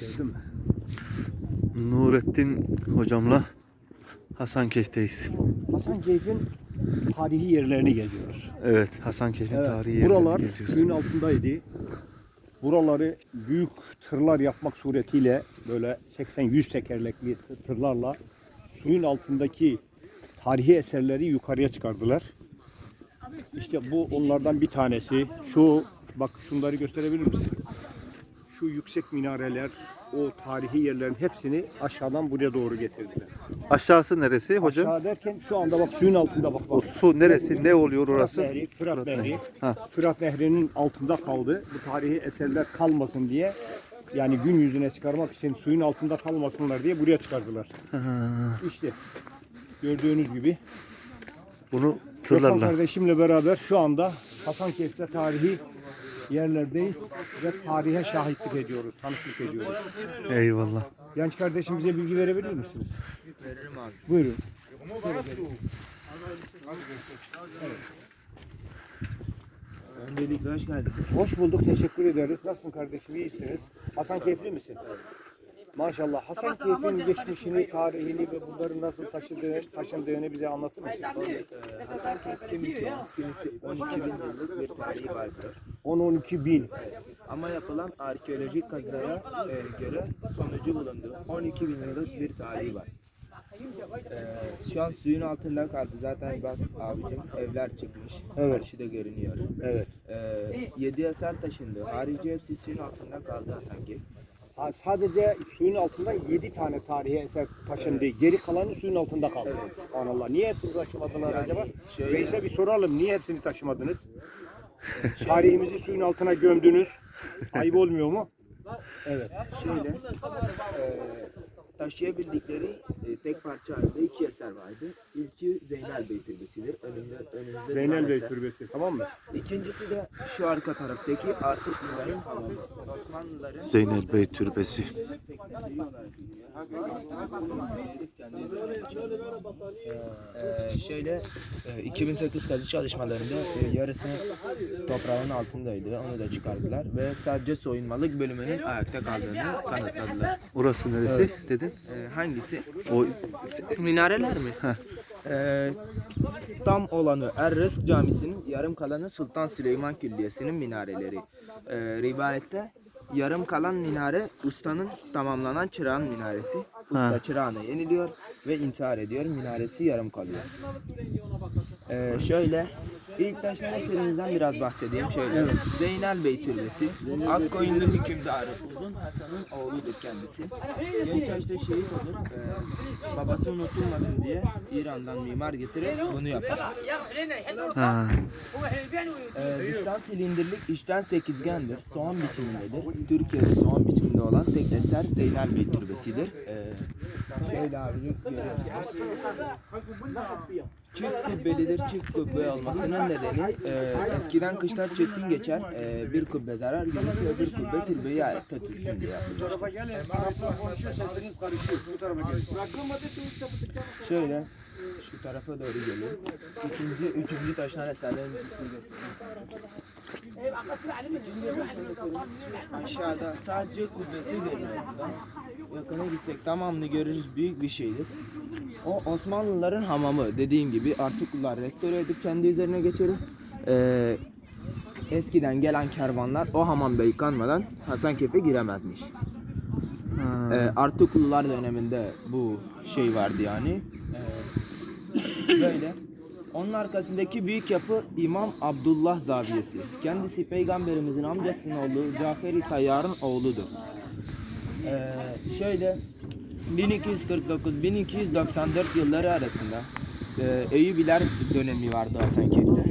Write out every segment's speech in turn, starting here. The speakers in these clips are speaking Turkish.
Gördün mü? Nurettin hocamla Hasankeyf'teyiz. Hasankeyf'in tarihi yerlerini geziyoruz. Evet, Hasankeyf'in Evet, tarihi yerlerini buralar geziyoruz. suyun altındaydı. Buraları büyük tırlar yapmak suretiyle böyle 80-100 tekerlekli tı- tırlarla suyun altındaki tarihi eserleri yukarıya çıkardılar. İşte bu onlardan bir tanesi. Şu bak şunları gösterebilir misin? Şu yüksek minareler, o tarihi yerlerin hepsini aşağıdan buraya doğru getirdiler. Aşağısı neresi hocam? Aşağı derken şu anda bak suyun altında bak. O bak. su neresi? Ne oluyor orası? Fırat Nehri, Fırat, Fırat Nehri. Nehri. Ha. Fırat Nehri'nin altında kaldı. Bu tarihi eserler kalmasın diye yani gün yüzüne çıkarmak için suyun altında kalmasınlar diye buraya çıkardılar. Ha, İşte gördüğünüz gibi Bunu Gökhan tırlarla. kardeşimle beraber şu anda Hasankeyf'te tarihi yerlerdeyiz ve tarihe şahitlik ediyoruz, tanıklık ediyoruz. Eyvallah. Genç kardeşim bize bilgi verebilir misiniz? Veririm abi. Buyurun. Öncelikle hoş geldiniz. Hoş bulduk, teşekkür ederiz. Nasılsın kardeşim, iyisiniz? Hasan keyifli misin? Maşallah. Hasan Keyf'in geçmişini, tarihini ve bunların nasıl taşıdığı, taşındığını bize anlatır mısın? Hasankeyf kimisi, kimisi 12 bin yıllık bir tarihi vardır. 10-12 bin. Ama yapılan arkeolojik kazılara e, göre sonucu bulundu. 12 bin yıllık bir tarihi var. E, şu an suyun altında kaldı. Zaten bak abicim evler çıkmış. Evet. Karşıda görünüyor. Evet. E, 7 eser taşındı. Harici hepsi suyun altında kaldı Hasankeyf. Ha, sadece suyun altında 7 tane tarihi eser taşındı. Geri kalanı suyun altında kaldı. Allah. Niye hepsini taşımadılar Yani acaba? şöyle- Veys'e bir soralım. Niye hepsini taşımadınız? Tarihimizi suyun altına gömdünüz. Ayıp olmuyor mu? Evet. Şöyle e, taşıyabildikleri e, tek parça halinde iki eser vardı. İlki Zeynel Bey Türbesi'dir. Önünde, önümüzde Zeynel Bey eser. Türbesi. Tamam mı? İkincisi de şu arka taraftaki artık hamamı. Osmanlıların Zeynel Bey Türbesi. teknesi olarak Ee, şöyle e, 2008 kazı çalışmalarında e, yarısı toprağın altındaydı. Onu da çıkardılar ve sadece soyunmalık bölümünün ayakta kaldığını kanıtladılar. Orası neresi dedin? Ee, hangisi? O Minareler mi? Ee, tam olanı Errız Camisi'nin, yarım kalanı Sultan Süleyman Külliyesi'nin minareleri. Ee, rivayette yarım kalan minare ustanın tamamlanan çırağın minaresi. Usta Ha. çırağına yeniliyor ve intihar ediyor. Minaresi yarım kalıyor. Ee, şöyle ilk taşlama serimizden biraz bahsedeyim. Şöyle Zeynel Bey Türbesi, Akkoyunlu hükümdarı Uzun Hasan'ın oğludur kendisi. Genç yaşta şehit olur. Ee, babası unutulmasın diye İran'dan mimar getirip bunu yapar. ha, Ee, dıştan silindirlik, içten sekizgendir. Soğan biçimindedir. Türkiye'de soğan biçiminde olan tek eser Zeynel Bey Türbesi'dir. Ee, şöyle abicim görüyorsunuz. Çift kubbelidir. Çift kubbe olmasının nedeni e, eskiden kışlar çetin geçer. E, bir kubbe zarar görürse öbür kubbe türbeyi ayakta tutsun diye yapılmış. tarafa gelin. Araplar karışıyor. Bu tarafa. Şöyle şu tarafa doğru gelin. İkinci, üçüncü taşlar eserlerimizi size göstereyim. Aşağıda sadece kubbesi görünüyor. Yakına gitsek tamamını görürüz. Büyük bir şeydir. O Osmanlıların hamamı dediğim gibi Artuklular restore edip kendi üzerine geçirip eee, eskiden gelen kervanlar o hamamda yıkanmadan Hasankeyf'e giremezmiş. ha. Ee, Artuklular döneminde bu şey vardı yani. Ee, böyle. Onun arkasındaki büyük yapı İmam Abdullah Zaviyesi. Kendisi peygamberimizin amcasının oğlu Caferi Tayyar'ın oğludur. Ee, şöyle 1249-1294 yılları arasında e, Eyyubiler dönemi vardı Hasankeyf'te.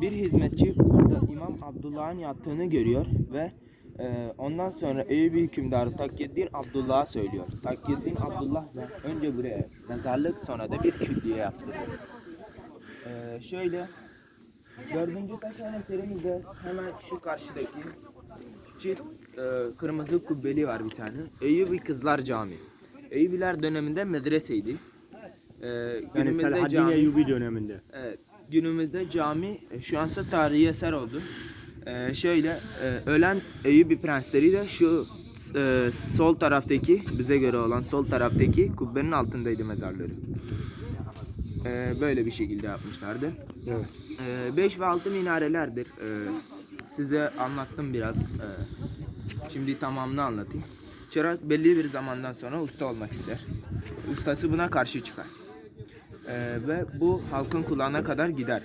Bir hizmetçi burada İmam Abdullah'ın yattığını görüyor ve e, ondan sonra Eyyubi hükümdarı Takyeddin Abdullah'a söylüyor. Takyeddin Abdullah da önce buraya mezarlık sonra da bir külliye yaptırıyor. Ee, şöyle dördüncü taşan eserimiz de hemen şu karşıdaki çift e, kırmızı kubbeli var bir tane. Eyyubi Kızlar Camii. Eyyubiler döneminde medreseydi. Ee, Yani günümüzde Selahaddin cami, Eyyubi döneminde. evet, günümüzde cami e, şu ansa tarihi eser oldu. Ee, şöyle e, ölen Eyyubi prensleri de şu e, sol taraftaki bize göre olan sol taraftaki kubbenin altındaydı mezarları. E, böyle bir şekilde yapmışlardı. Evet. 5 ve 6 minarelerdir. E, size anlattım biraz. E, şimdi tamamını anlatayım. Çırak belli bir zamandan sonra usta olmak ister. Ustası buna karşı çıkar. E, ve bu halkın kulağına kadar gider.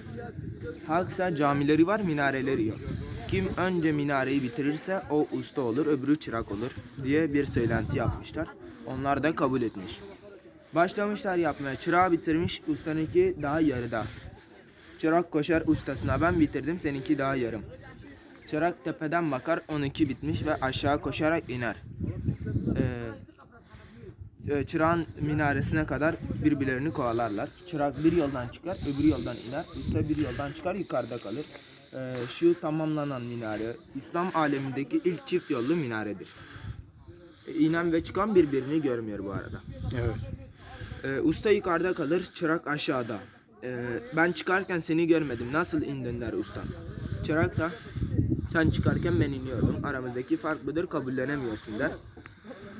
Halksa camileri var, minareleri yok. Kim önce minareyi bitirirse o usta olur, öbürü çırak olur diye bir söylenti yapmışlar. Onlar da kabul etmiş. Başlamışlar yapmaya. Çırağı bitirmiş, ustanınki daha yarıda. Çırak koşar ustasına ben bitirdim, seninki daha yarım. Çırak tepeden bakar, onunki bitmiş ve aşağı koşarak iner. Ee, e, çırağın minaresine kadar birbirlerini kovalarlar. Çırak bir yoldan çıkar, öbür yoldan iner. Usta bir yoldan çıkar, yukarıda kalır. Ee, şu tamamlanan minare, İslam alemindeki ilk çift yollu minaredir. E, inen ve çıkan birbirini görmüyor bu arada. Evet. Ee, usta yukarıda kalır, çırak aşağıda. Ee, ben çıkarken seni görmedim, nasıl indin der usta. Çırak da sen çıkarken ben iniyordum. Aramızdaki fark budur, kabullenemiyorsun der.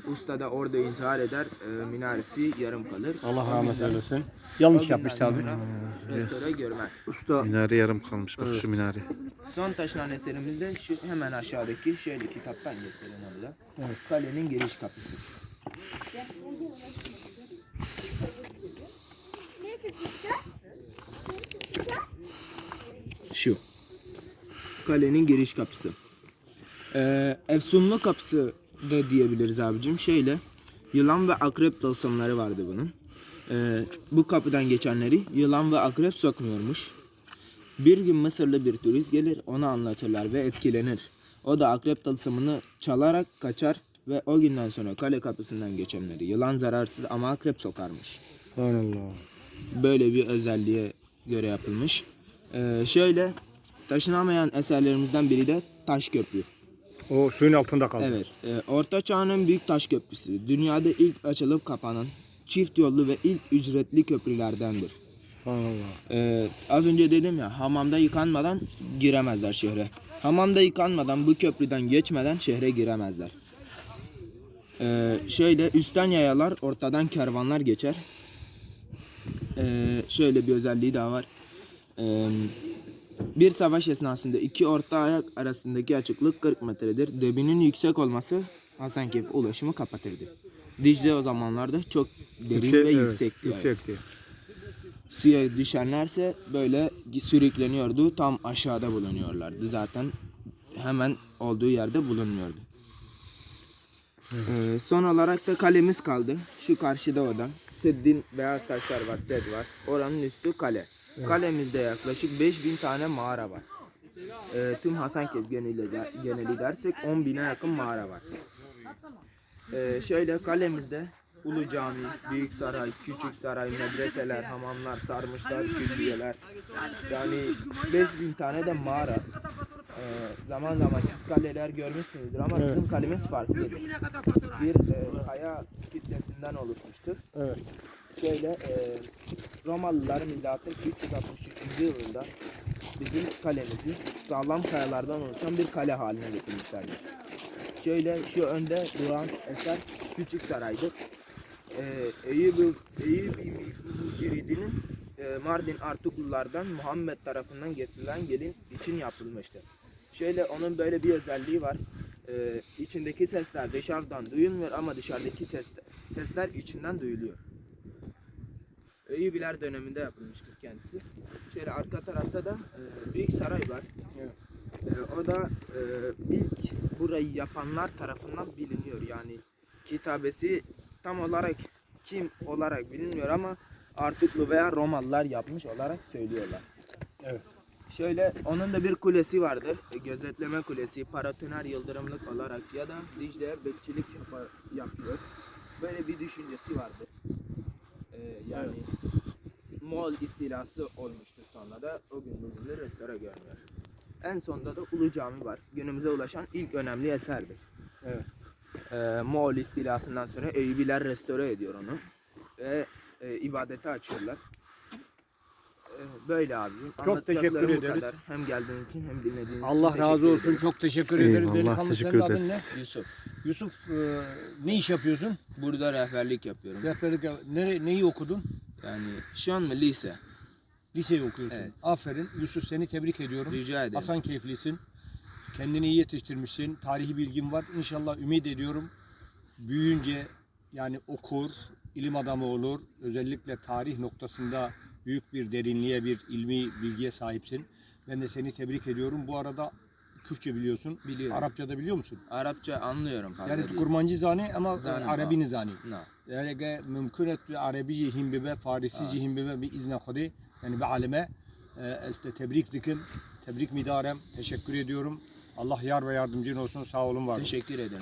Usta da orada intihar eder, e, minaresi yarım kalır. Allah rahmet eylesin. Yanlış yapmış tabii. sonra Restore görmez. Usta Minare yarım kalmış bak şu minare. Son taşınan eserimiz de şu hemen aşağıdaki şöyle kitaptan gösterin orada. Kalenin giriş kapısı. Şu. Kalenin giriş kapısı. Ee, Efsunlu kapısı da diyebiliriz abicim. Şöyle yılan ve akrep tılsımları vardı bunun. Ee, bu kapıdan geçenleri yılan ve akrep sokmuyormuş. Bir gün Mısırlı bir turist gelir, ona anlatırlar ve etkilenir. O da akrep tılsımını çalarak kaçar ve o günden sonra kale kapısından geçenleri yılan zararsız ama akrep sokarmış. Allah. Böyle bir özelliğe göre yapılmış. Ee, şöyle taşınamayan eserlerimizden biri de taş köprü. O suyun altında kaldı. Evet, e, Orta Çağ'ın büyük taş köprüsü. Dünyada ilk açılıp kapanan çift yollu ve ilk ücretli köprülerdendir. Allah. Ee, az önce dedim ya hamamda yıkanmadan giremezler şehre. Hamamda yıkanmadan bu köprüden geçmeden şehre giremezler. Ee, şöyle üstten yayalar ortadan kervanlar geçer. Ee, şöyle bir özelliği daha var. Ee, bir savaş esnasında iki orta ayak arasındaki açıklık 40 metredir. Debinin yüksek olması Hasankeyf ulaşımı kapatırdı. Dicle o zamanlarda çok derin ve evet, yüksekti. evet. Yüksekti. Suya düşenlerse böyle sürükleniyordu. Tam aşağıda bulunuyorlardı. Zaten hemen olduğu yerde bulunmuyordu. Ee, son olarak da kalemiz kaldı. Şu karşıda o da. Seddin beyaz taşlar var, sed var. Oranın üstü kale. Kalemizde yaklaşık 5000 tane mağara var. Ee, tüm Hasankeyf geneli, geneli dersek 10 bine yakın mağara var. Ee, şöyle kalemizde Ulu Cami, Büyük Saray, Küçük Saray, medreseler, hamamlar, sarmışlar, külliyeler. Yani 5000 tane de mağara. Ee, zaman zaman siz kaleler görmüşsünüzdür ama bizim kalemiz farklıdır. Bir e, kaya kitlesinden oluşmuştur. Evet. Şöyle e, Romalılar milatın 363. yılında bizim kalemizi sağlam kayalardan oluşan bir kale haline getirmişlerdir. Şöyle şu önde duran eser Küçük Saray'dır. Ee, Eyüp Eyüp Ciridinin e, Mardin Artuklulardan Muhammed tarafından getirilen gelin için yapılmıştır. Şöyle onun böyle bir özelliği var. Ee, içindeki sesler dışarıdan duyulmuyor ama dışarıdaki ses, sesler içinden duyuluyor. Eyüpiler döneminde yapılmıştır kendisi. Şöyle arka tarafta da e, büyük saray var. E, o da e, ilk burayı yapanlar tarafından biliniyor. Yani kitabesi tam olarak kim olarak bilinmiyor ama Artuklu veya Romalılar yapmış olarak söylüyorlar. Evet. Şöyle onun da bir kulesi vardır. E, gözetleme kulesi paratoner yıldırımlık olarak ya da Dicle'ye bekçilik yapar, yapıyor. Böyle bir düşüncesi vardır. E, yani Moğol istilası olmuştur sonra da o gün bugündür restore görmüyor. En sonunda da Ulu Cami var. Günümüze ulaşan ilk önemli eserdir. Evet. Ee, Moğol istilasından sonra Eyüpiler restore ediyor onu. Ve e, ibadete açıyorlar. Ee, böyle abicim. Çok teşekkür bu ederiz. kadar. Hem geldiğiniz için hem dinlediğiniz için Allah teşekkür razı olsun. ederim. Çok teşekkür ederiz. Eyvallah, Delikanlı teşekkür senin adın ne? Yusuf. Yusuf e, ne iş yapıyorsun? Burada rehberlik yapıyorum. Rehberlik nere, neyi okudun? Yani şu an mı lise? Liseyi okuyorsun. Evet. Aferin. Yusuf seni tebrik ediyorum. Rica ederim. Hasan keyiflisin. Kendini iyi yetiştirmişsin. Tarihi bilgin var. İnşallah ümit ediyorum. Büyüyünce yani okur, ilim adamı olur. Özellikle tarih noktasında büyük bir derinliğe, bir ilmi bilgiye sahipsin. Ben de seni tebrik ediyorum. Bu arada Kürtçe biliyorsun. Biliyorum. Arapça da biliyor musun? Arapça anlıyorum fazla Yani değil. kurmancı zani ama Zani Arabi var. nizani. No. Yani ge- mümkün et Arabi cihim bibe, Farisi cihim bibe bi izne khudi. Yani bir aleme e, este tebrik dikim. Tebrik midarem. Teşekkür ediyorum. Allah yar ve yardımcın olsun. Sağ olun var. olun. Teşekkür ederim.